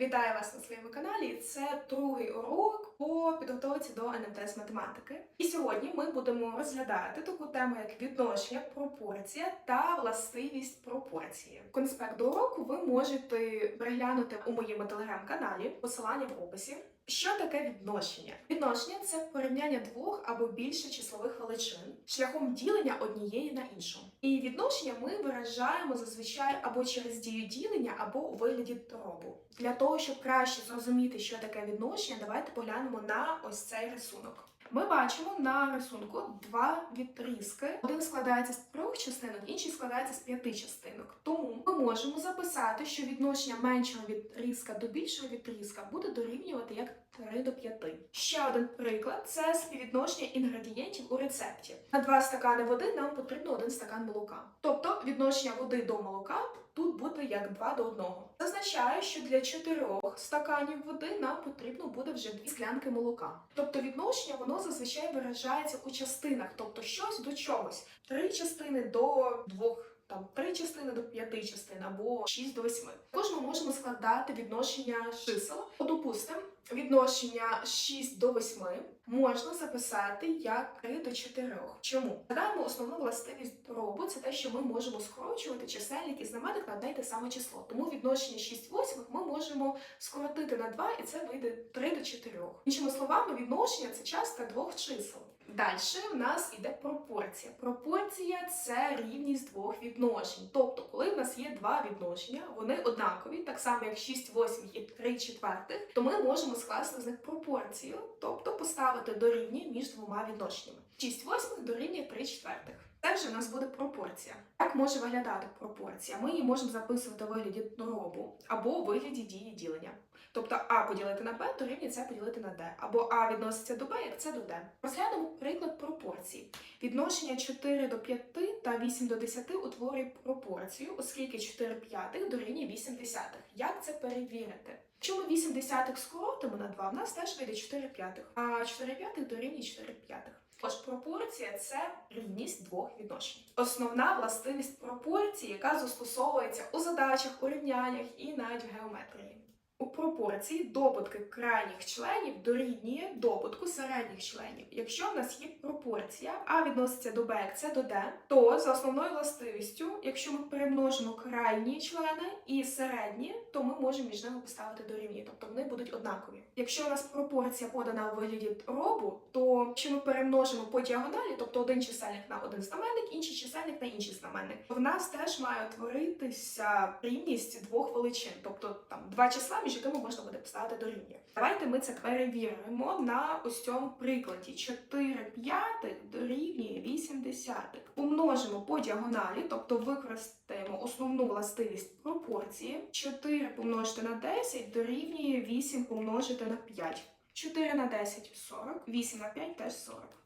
Вітаю вас на своєму каналі. Це другий урок по підготовці до НМТ з математики. І сьогодні ми будемо розглядати таку тему, як відношення, пропорція та властивість пропорції. Конспект до уроку ви можете переглянути у моєму телеграм-каналі, посилання в описі. Що таке відношення? Відношення це порівняння двох або більше числових величин шляхом ділення однієї на іншу. І відношення ми виражаємо зазвичай або через дію ділення, або у вигляді дробу. Для того, щоб краще зрозуміти, що таке відношення, давайте поглянемо на ось цей рисунок. Ми бачимо на рисунку два відрізки. Один складається з трьох частинок, інший складається з п'яти частинок. Тому ми можемо записати, що відношення меншого відрізка до більшого відрізка буде дорівнювати як 3 до 5. Ще один приклад це співвідношення інгредієнтів у рецепті. На два стакани води нам потрібно один стакан молока. Тобто відношення води до молока тут буде як 2 до 1. Це означає, що для 4 стаканів води нам потрібно буде вже 2 склянки молока. Тобто відношення воно зазвичай виражається у частинах, тобто щось до чогось. Три частини до двох. Там три частини до п'яти частин або шість до восьми. Також ми можемо складати відношення чисел. Допустимо, відношення 6 до 8 можна записати як 3 до 4. Чому? Згадаємо основну властивість дробу це те, що ми можемо скорочувати чисельник і знаменник на одне й те саме число. Тому відношення 6 восьмих ми можемо скоротити на 2 і це вийде 3 до 4. Іншими словами, відношення це частка двох чисел. Далі в нас іде пропорція. Пропорція це рівність двох відношень. Тобто, коли в нас є два відношення, вони однакові, так само як 6 8 і 3 четвертих, то ми можемо скласти з них пропорцію, тобто поставити дорівнює між двома відношеннями. 6 восьмих дорівнює 3 четвертих. Це вже в нас буде пропорція. Як може виглядати пропорція? Ми її можемо записувати у вигляді дробу або у вигляді дії ділення. Тобто А поділити на Б дорівнює С поділити на Д. Або А відноситься до Б, як С до Д. Розглянемо приклад пропорцій. Відношення 4 до 5 та 8 до 10 утворює пропорцію, оскільки 4 п'ятих дорівнює 8 десятих. Як це перевірити? Якщо ми 8 десятих скоротимо на 2, в нас теж вийде 4 п'ятих, а 4 п'ятих дорівнює 4 п'ятих. Тож пропорція це рівність двох відношень. Основна властивість пропорції, яка застосовується у задачах, у рівняннях і навіть в геометрії. У пропорції добутки крайніх членів дорівнює добутку середніх членів. Якщо в нас є пропорція, а відноситься до Б, як це до Д, то за основною властивістю, якщо ми перемножимо крайні члени і середні, то ми можемо між ними поставити дорівнює, тобто вони будуть однакові. Якщо у нас пропорція подана у вигляді робу, то якщо ми перемножимо по діагоналі, тобто один чисельник на один знаменник, інший чисельник на інший знаменник, в нас теж має утворитися рівність двох величин, тобто там два числа між якими можна буде поставити дорівнює. Давайте ми це перевіримо на ось цьому прикладі. 4 п'ятих дорівнює 8 десятих. Умножимо по діагоналі, тобто використаємо основну властивість пропорції. 4 помножити на 10 дорівнює 8 помножити на 5. 4 на 10 – 40, 8 на 5 – теж 40.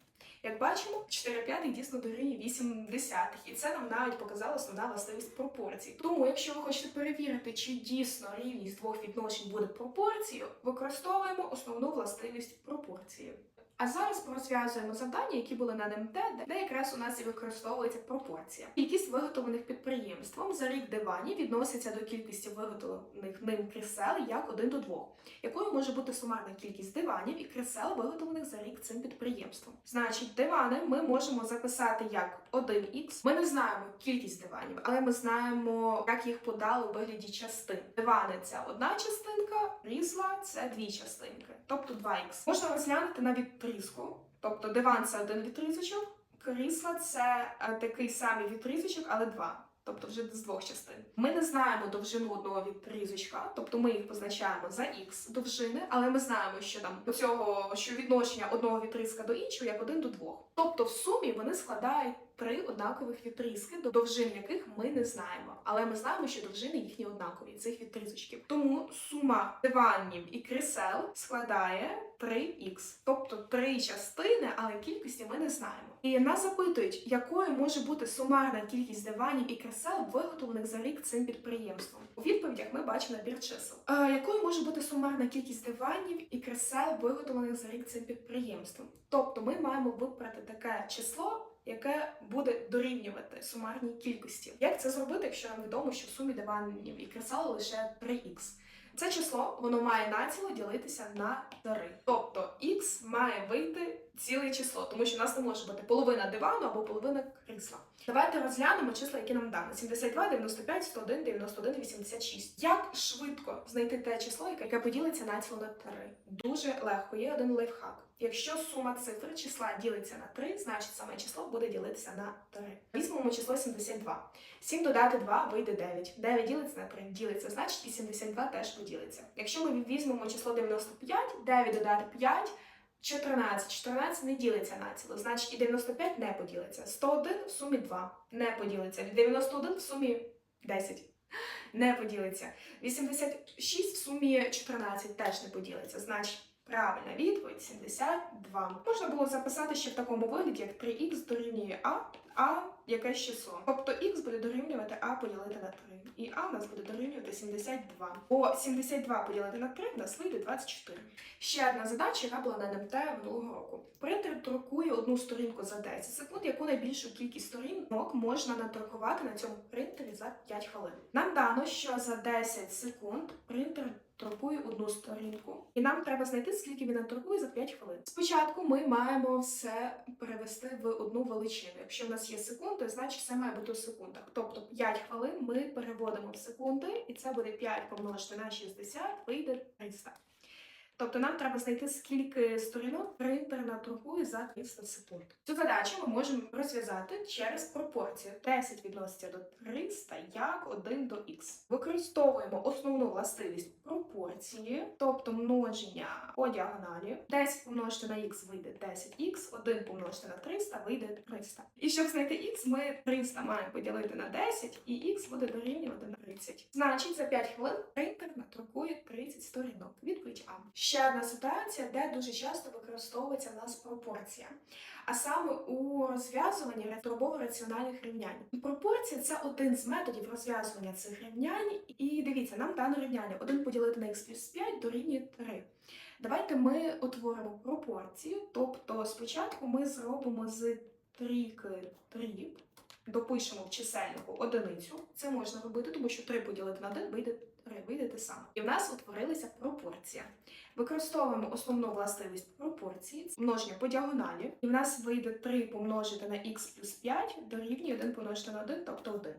Як бачимо, 4 п'ятих дійсно дорівнює 8 десятих, і це нам навіть показала основна властивість пропорцій. Тому, якщо ви хочете перевірити, чи дійсно рівність двох відношень буде пропорцією, використовуємо основну властивість пропорції. А зараз розв'язуємо завдання, які були на НМТ, де якраз у нас і використовується пропорція. Кількість виготовлених підприємством за рік диванів відноситься до кількості виготовлених ним крісел як 1 до 2, якою може бути сумарна кількість диванів і крісел, виготовлених за рік цим підприємством. Значить, дивани ми можемо записати як 1х. Ми не знаємо кількість диванів, але ми знаємо, як їх подали у вигляді частин. Дивани це одна частинка, крісла це дві частинки, тобто 2х. Можна розглянути на відрізку, тобто диван це один відрізочок, крісла це е, такий самий відрізочок, але два. Тобто вже з двох частин. Ми не знаємо довжину одного відрізочка, тобто ми їх позначаємо за х довжини, але ми знаємо, що там до цього що відношення одного відрізка до іншого як один до двох. Тобто в сумі вони складають три однакових відрізки, до довжин яких ми не знаємо. Але ми знаємо, що довжини їхні однакові цих відрізочків. Тому сума диванів і крісел складає 3х, тобто три частини, але кількості ми не знаємо. І нас запитують, якою може бути сумарна кількість диванів і кресел, виготовлених за рік цим підприємством. У відповідях ми бачимо набір чисел. А, якою може бути сумарна кількість диванів і кресел, виготовлених за рік цим підприємством? Тобто ми маємо вибрати таке число. Яке буде дорівнювати сумарній кількості. Як це зробити, якщо нам відомо, що в сумі диванів і кресало лише 3х? Це число воно має націло ділитися на 3. Тобто х має вийти ціле число, тому що у нас не може бути половина дивану або половина крісла. Давайте розглянемо числа, які нам дано: 72, 95, 101, 91, 86. Як швидко знайти те число, яке поділиться націло на 3? Дуже легко. Є один лайфхак. Якщо сума цифр числа ділиться на 3, значить саме число буде ділитися на 3. Візьмемо число 72. 7 додати 2 вийде 9. 9 ділиться на 3, ділиться, значить і 72 теж поділиться. Якщо ми візьмемо число 95, 9 додати 5, 14. 14 не ділиться на ціло, значить і 95 не поділиться. 101 в сумі 2 не поділиться. 91 в сумі 10 не поділиться. 86 в сумі 14 теж не поділиться. Значить, правильна відповідь 72. Можна було записати ще в такому вигляді, як 3х дорівнює А, А якесь число. Тобто х буде дорівнювати А поділити на 3. І А у нас буде дорівнювати 72. Бо 72 поділити на 3 в нас вийде 24. Ще одна задача, яка була на НМТ минулого року. Принтер друкує одну сторінку за 10 секунд, яку найбільшу кількість сторінок можна надрукувати на цьому принтері за 5 хвилин. Нам дано, що за 10 секунд принтер друкує одну сторінку, і нам треба знайти, скільки він торгує за 5 хвилин. Спочатку ми маємо все перевести в одну величину. Якщо в нас є секунди, значить це має бути у секундах. Тобто 5 хвилин ми переводимо в секунди, і це буде 5 помножити на 60, вийде 300. Тобто нам треба знайти, скільки сторінок принтер надрукує за 300 секунд. Цю задачу ми можемо розв'язати через пропорцію. 10 відноситься до 300 як 1 до х. Використовуємо основну властивість пропорції, тобто множення по діагоналі. 10 помножити на х вийде 10х, 1 помножити на 300 вийде 300. І щоб знайти х, ми 300 маємо поділити на 10, і х буде дорівнювати на 30. Значить, за 5 хвилин принтер надрукує 30 сторінок. Відповідь А. Ще одна ситуація, де дуже часто використовується в нас пропорція. А саме у розв'язуванні дробово-раціональних рівнянь. І пропорція це один з методів розв'язування цих рівнянь. І дивіться, нам дано рівняння 1 поділити на х плюс 5 дорівнює 3. Давайте ми утворимо пропорцію, тобто спочатку ми зробимо з трійки дріб, допишемо в чисельнику одиницю. Це можна робити, тому що 3 поділити на 1 вийде 3, вийде те саме. І в нас утворилася пропорція. Використовуємо основну властивість пропорції, множення по діагоналі. І в нас вийде 3 помножити на х плюс 5 дорівнює 1 помножити на 1, тобто 1.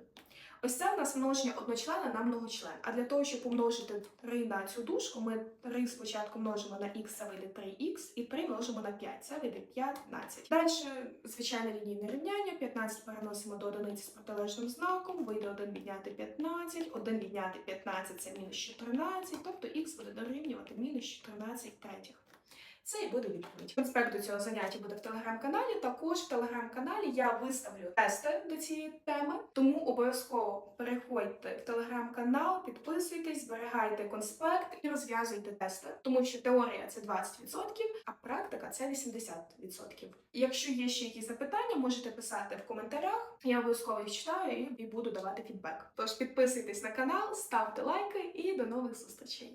Ось це в нас множення одночлена на многочлен. А для того, щоб помножити 3 на цю дужку, ми 3 спочатку множимо на х, це вийде 3х, і 3 множимо на 5, це вийде 15. Далі звичайне лінійне рівняння, 15 переносимо до одиниці з протилежним знаком, вийде 1 відняти 15, 1 відняти 15 це мінус 14, тобто х буде дорівнювати мінус 14 третіх. Це і буде відповідь. Конспект до цього заняття буде в телеграм-каналі. Також в телеграм-каналі я виставлю тести до цієї теми, тому обов'язково переходьте в телеграм-канал, підписуйтесь, зберігайте конспект і розв'язуйте тести, тому що теорія це 20%, а практика це 80%. І Якщо є ще якісь запитання, можете писати в коментарях. Я обов'язково їх читаю і буду давати фідбек. Тож підписуйтесь на канал, ставте лайки і до нових зустрічей.